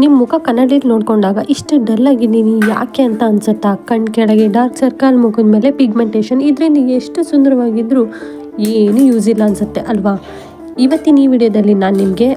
ನಿಮ್ಮ ಮುಖ ಕನ್ನಡದಲ್ಲಿ ನೋಡ್ಕೊಂಡಾಗ ಇಷ್ಟು ಡಲ್ ಆಗಿದ್ದೀನಿ, ಯಾಕೆ ಅಂತ ಅನ್ಸುತ್ತಾ? ಕಣ್ ಕೆಳಗೆ ಡಾರ್ಕ್ ಸರ್ಕಲ್ ಮುಖದ ಮೇಲೆ ಪಿಗ್ಮೆಂಟೇಷನ್ ಇದರಿಂದ ಎಷ್ಟು ಸುಂದರವಾಗಿದ್ದರೂ ಏನು ಯೂಸ್ ಇಲ್ಲ ಅನ್ಸುತ್ತೆ, ಅಲ್ವಾ? ಇವತ್ತಿನ ಈ ವಿಡಿಯೋದಲ್ಲಿ ನಾನು ನಿಮಗೆ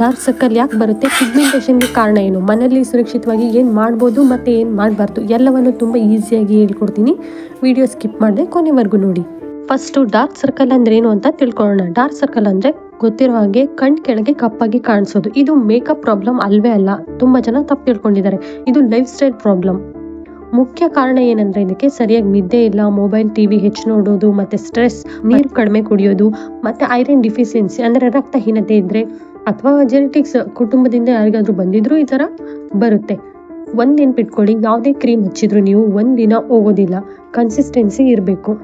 ಡಾರ್ಕ್ ಸರ್ಕಲ್ ಯಾಕೆ ಬರುತ್ತೆ ಪಿಗ್ಮೆಂಟೇಷನ್ಗೆ ಕಾರಣ ಏನು? ಮನೆಯಲ್ಲಿ ಸುರಕ್ಷಿತವಾಗಿ ಏನು ಮಾಡ್ಬೋದು ಮತ್ತು ಏನು ಮಾಡಬಾರ್ದು? ಎಲ್ಲವನ್ನು ತುಂಬ ಈಸಿಯಾಗಿ ಹೇಳ್ಕೊಡ್ತೀನಿ. ವಿಡಿಯೋ ಸ್ಕಿಪ್ ಮಾಡಿದೆ ಕೊನೆವರೆಗೂ ನೋಡಿ. ಫಸ್ಟು ಡಾರ್ಕ್ ಸರ್ಕಲ್ ಅಂದ್ರೆ ಏನು ಅಂತ ತಿಳ್ಕೊಳ್ಳೋಣ. ಡಾರ್ಕ್ ಸರ್ಕಲ್ ಅಂದ್ರೆ ಗೊತ್ತಿರೋ ಹಾಗೆ ಕಣ್ ಕೆಳಗೆ ಕಪ್ಪಾಗಿ ಕಾಣಿಸೋದು. ಇದು ಮೇಕಪ್ ಪ್ರಾಬ್ಲಮ್ ಅಲ್ವೇ ಅಲ್ಲ. ತುಂಬಾ ಜನ ತಪ್ಪು ತಿಳ್ಕೊಂಡಿದ್ದಾರೆ. ಇದು ಲೈಫ್ ಸ್ಟೈಲ್ ಪ್ರಾಬ್ಲಮ್. ಮುಖ್ಯ ಕಾರಣ ಏನಂದ್ರೆ ಇದಕ್ಕೆ ಸರಿಯಾಗಿ ನಿದ್ದೆ ಇಲ್ಲ ಮೊಬೈಲ್ ಟಿವಿ ಹೆಚ್ಚು ನೋಡೋದು ಮತ್ತೆ ಸ್ಟ್ರೆಸ್ ನೀರು ಕಡಿಮೆ ಕುಡಿಯೋದು ಮತ್ತೆ ಐರನ್ ಡಿಫಿಷಿಯನ್ಸಿ ಅಂದ್ರೆ ರಕ್ತಹೀನತೆ ಇದ್ರೆ ಅಥವಾ ಜೆನೆಟಿಕ್ಸ್ ಕುಟುಂಬದಿಂದ ಯಾರಿಗಾದ್ರೂ ಬಂದಿದ್ರು ಈ ತರ ಬರುತ್ತೆ. ಒಂದ್ ನೆನ್ಪಿಟ್ಕೊಳ್ಳಿ ಯಾವುದೇ ಕ್ರೀಮ್ ಹಚ್ಚಿದ್ರು ನೀವು ಒಂದಿನ ಹೋಗೋದಿಲ್ಲ. ಕನ್ಸಿಸ್ಟೆನ್ಸಿ ಇರಬೇಕು.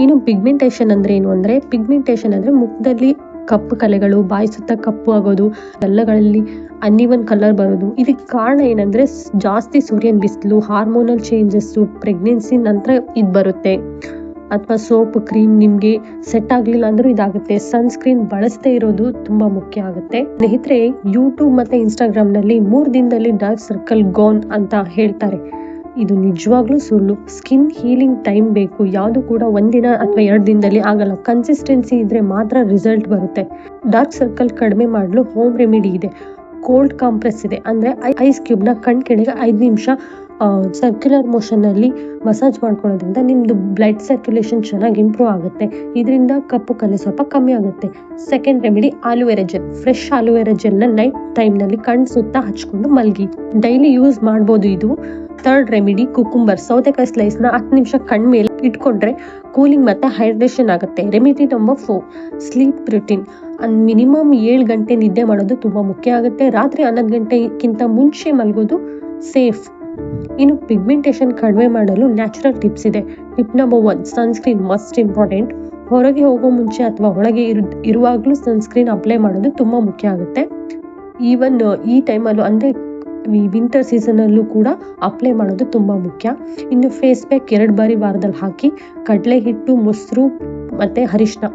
ಇನ್ನು ಪಿಗ್ಮೆಂಟೇಷನ್ ಅಂದ್ರೆ ಏನು ಅಂದ್ರೆ ಪಿಗ್ಮೆಂಟೇಷನ್ ಅಂದ್ರೆ ಮುಖದಲ್ಲಿ ಕಪ್ಪು ಕಲೆಗಳು ಬಾಯಿಸುತ್ತಾ ಕಪ್ಪು ಆಗೋದು ಎಲ್ಲಗಳಲ್ಲಿ ಅನ್ನಿವನ್ ಕಲರ್ ಬರೋದು. ಇದಕ್ಕೆ ಕಾರಣ ಏನಂದ್ರೆ ಜಾಸ್ತಿ ಸೂರ್ಯನ ಬಿಸಿಲು ಹಾರ್ಮೋನಲ್ ಚೇಂಜಸ್ ಪ್ರೆಗ್ನೆನ್ಸಿ ನಂತರ ಇದು ಬರುತ್ತೆ. ಅಥವಾ ಸೋಪ್ ಕ್ರೀಮ್ ನಿಮ್ಗೆ ಸೆಟ್ ಆಗ್ಲಿಲ್ಲ ಅಂದ್ರೂ ಇದಾಗುತ್ತೆ. ಸನ್ಸ್ಕ್ರೀನ್ ಬಳಸದೇ ಇರೋದು ತುಂಬಾ ಮುಖ್ಯ ಆಗುತ್ತೆ. ಸ್ನೇಹಿತರೆ ಯೂಟ್ಯೂಬ್ ಮತ್ತೆ ಇನ್ಸ್ಟಾಗ್ರಾಮ್ನಲ್ಲಿ ಮೂರ್ ದಿನದಲ್ಲಿ ಡಾರ್ಕ್ ಸರ್ಕಲ್ ಗೋನ್ ಅಂತ ಹೇಳ್ತಾರೆ. ಇದು ನಿಜವಾಗ್ಲೂ ಸುಳ್ಳು. ಸ್ಕಿನ್ ಹೀಲಿಂಗ್ ಟೈಮ್ ಬೇಕು. ಯಾವುದು ಕೂಡ ಒಂದಿನ ಅಥವಾ ಎರಡು ದಿನದಲ್ಲಿ ಆಗಲ್ಲ. ಕನ್ಸಿಸ್ಟೆನ್ಸಿ ಇದ್ರೆ ಮಾತ್ರ ರಿಸಲ್ಟ್ ಬರುತ್ತೆ. ಡಾರ್ಕ್ ಸರ್ಕಲ್ ಕಡಿಮೆ ಮಾಡಲು ಹೋಮ್ ರೆಮಿಡಿ ಇದೆ. ಕೋಲ್ಡ್ ಕಾಂಪ್ರೆಸ್ ಇದೆ. ಅಂದ್ರೆ ಐಸ್ ಕ್ಯೂಬ್ನ ಕಣ್ ಕೆಳಗೆ ಐದು ನಿಮಿಷ ಸರ್ಕ್ಯುಲರ್ ಮೋಷನಲ್ಲಿ ಮಸಾಜ್ ಮಾಡ್ಕೊಳ್ಳೋದ್ರಿಂದ ನಿಮ್ಮದು ಬ್ಲಡ್ ಸರ್ಕ್ಯುಲೇಷನ್ ಚೆನ್ನಾಗಿ ಇಂಪ್ರೂವ್ ಆಗುತ್ತೆ. ಇದರಿಂದ ಕಪ್ಪು ಕಲೆ ಸ್ವಲ್ಪ ಕಮ್ಮಿ ಆಗುತ್ತೆ. Second remedy aloe vera gel fresh aloe vera ಜೆಲ್ನ night ಟೈಮ್ನಲ್ಲಿ ಕಣ್ಣು ಕಣ್ ಸುತ್ತ ಹಚ್ಕೊಂಡು ಮಲಗಿ. ಡೈಲಿ ಯೂಸ್ ಮಾಡ್ಬೋದು ಇದು. ಥರ್ಡ್ ರೆಮಿಡಿ ಕುಕುಂಬರ್ ಸೌತೆಕಾಯಿ ಸ್ಲೈಸ್ನ ಹತ್ತು ನಿಮಿಷ ಕಣ್ಣು ಮೇಲೆ ಇಟ್ಕೊಂಡ್ರೆ ಕೂಲಿಂಗ್ ಮತ್ತೆ ಹೈಡ್ರೇಷನ್ ಆಗುತ್ತೆ. Remedy number four sleep routine minimum ಏಳು ಗಂಟೆ ನಿದ್ದೆ ಮಾಡೋದು ತುಂಬಾ ಮುಖ್ಯ ಆಗುತ್ತೆ. ರಾತ್ರಿ ಹನ್ನೊಂದು ಗಂಟೆಗಿಂತ ಮುಂಚೆ ಮಲಗೋದು ಸೇಫ್ ಇನ್ನು ಪಿಗ್ಮೆಂಟೇಷನ್ ಕಡಿಮೆ ಮಾಡಲು ನ್ಯಾಚುರಲ್ ಟಿಪ್ಸ್ ಇದೆ. Tip number one sunscreen must important ಹೊರಗೆ ಹೋಗೋ ಮುಂಚೆ ಅಥವಾ ಒಳಗೆ ಇರು, ಇರುವಾಗಲೂ ಸನ್ಸ್ಕ್ರೀನ್ ಅಪ್ಲೈ ಮಾಡೋದು ತುಂಬಾ ಮುಖ್ಯ ಆಗುತ್ತೆ. ಈವನ್ ಈ ಟೈಮಲ್ಲೂ ಅಂದರೆ ಈ ವಿಂಟರ್ ಸೀಸನಲ್ಲೂ ಕೂಡ ಅಪ್ಲೈ ಮಾಡೋದು ತುಂಬಾ ಮುಖ್ಯ. ಇನ್ನು ಫೇಸ್ ಪ್ಯಾಕ್ ಎರಡು ಬಾರಿ ವಾರದಲ್ಲಿ ಹಾಕಿ ಕಡಲೆ ಹಿಟ್ಟು ಮೊಸರು ಮತ್ತೆ ಅರಿಶಿನ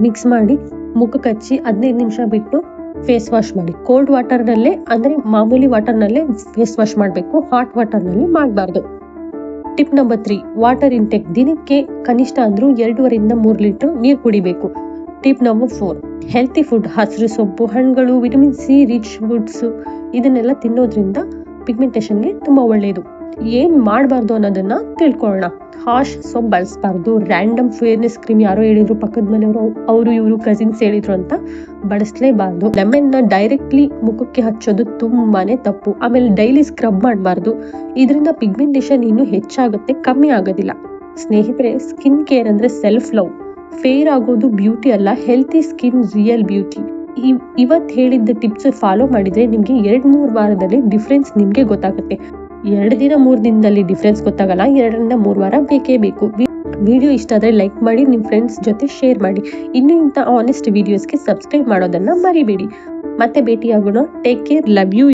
ಮಿಕ್ಸ್ ಮಾಡಿ ಮುಖಕ್ಕೆ ಹಚ್ಚಿ ಹದಿನೈದು ನಿಮಿಷ ಬಿಟ್ಟು ಫೇಸ್ ವಾಶ್ ಮಾಡಿ. ಕೋಲ್ಡ್ ವಾಟರ್ನಲ್ಲೇ ಅಂದ್ರೆ ಮಾಮೂಲಿ ವಾಟರ್ನಲ್ಲೇ ಫೇಸ್ ವಾಶ್ ಮಾಡಬೇಕು. ಹಾಟ್ ವಾಟರ್ನಲ್ಲಿ ಮಾಡಬಾರ್ದು. Tip number three water intake ದಿನಕ್ಕೆ ಕನಿಷ್ಠ ಅಂದ್ರೂ ಎರಡೂವರೆಯಿಂದ ಮೂರು ಲೀಟರ್ ನೀರು ಕುಡಿಬೇಕು. Tip number four healthy food ಹಸಿರು ಸೊಪ್ಪು, ಹಣ್ಣುಗಳು ವಿಟಮಿನ್ ಸಿ ರಿಚ್ ಫುಡ್ಸ್ ಇದನ್ನೆಲ್ಲ ತಿನ್ನೋದ್ರಿಂದ ಪಿಗ್ಮೆಂಟೇಷನ್ಗೆ ತುಂಬಾ ಒಳ್ಳೆಯದು ಏನ್ ಮಾಡಬಾರ್ದು ಅನ್ನೋದನ್ನ ತಿಳ್ಕೊಳ್ಳೋಣ. ಹಾಶ್ ಸೋಪ್ ಬಳಸ್ಬಾರ್ದು. ರ್ಯಾಂಡಮ್ ಫೇರ್ನೆಸ್ ಕ್ರೀಮ್ ಯಾರೋ ಹೇಳಿದ್ರು ಪಕ್ಕದ ಮನೆಯವರು, ಅವರು ಇವರು ಕಸಿನ್ಸ್ ಹೇಳಿದ್ರು ಅಂತ ಬಳಸಲೇಬಾರ್ದು. ನ ಡೈರೆಕ್ಟ್ಲಿ ಮುಖಕ್ಕೆ ಹಚ್ಚೋದು ತುಂಬಾನೇ ತಪ್ಪು. ಆಮೇಲೆ ಡೈಲಿ ಸ್ಕ್ರಬ್ ಮಾಡಬಾರ್ದು. ಇದರಿಂದ ಪಿಗ್ಮೆಂಟೇಷನ್ ಇನ್ನೂ ಹೆಚ್ಚಾಗುತ್ತೆ, ಕಮ್ಮಿ ಆಗೋದಿಲ್ಲ. ಸ್ನೇಹಿತರೆ ಸ್ಕಿನ್ ಕೇರ್ ಅಂದ್ರೆ ಸೆಲ್ಫ್ ಲವ್ ಫೇರ್ ಆಗೋದು ಬ್ಯೂಟಿ ಅಲ್ಲ ಹೆಲ್ತಿ ಸ್ಕಿನ್ ರಿಯಲ್ ಬ್ಯೂಟಿ ಇವತ್ ಹೇಳಿದ್ದ ಟಿಪ್ಸ್ ಫಾಲೋ ಮಾಡಿದ್ರೆ ನಿಮ್ಗೆ ಎರಡ್ ಮೂರ್ ವಾರದಲ್ಲಿ ಡಿಫ್ರೆನ್ಸ್ ನಿಮ್ಗೆ ಗೊತ್ತಾಗುತ್ತೆ. ಎರಡು ದಿನ, ಮೂರು ದಿನದಲ್ಲಿ ಡಿಫ್ರೆನ್ಸ್ ಗೊತ್ತಾಗಲ್ಲ. ಎರಡರಿಂದ ಮೂರು ವಾರ ಬೇಕೇ ಬೇಕು. ವಿಡಿಯೋ ಇಷ್ಟ ಆದ್ರೆ ಲೈಕ್ ಮಾಡಿ ನಿಮ್ಮ ಫ್ರೆಂಡ್ಸ್ ಜೊತೆ ಶೇರ್ ಮಾಡಿ. ಇನ್ನೂ ಇಂಥ ಆನೆಸ್ಟ್ ವಿಡಿಯೋಸ್ಗೆ ಸಬ್ಸ್ಕ್ರೈಬ್ ಮಾಡೋದನ್ನ ಮರಿಬೇಡಿ. ಮತ್ತೆ ಭೇಟಿಯಾಗೋಣ. Take care love you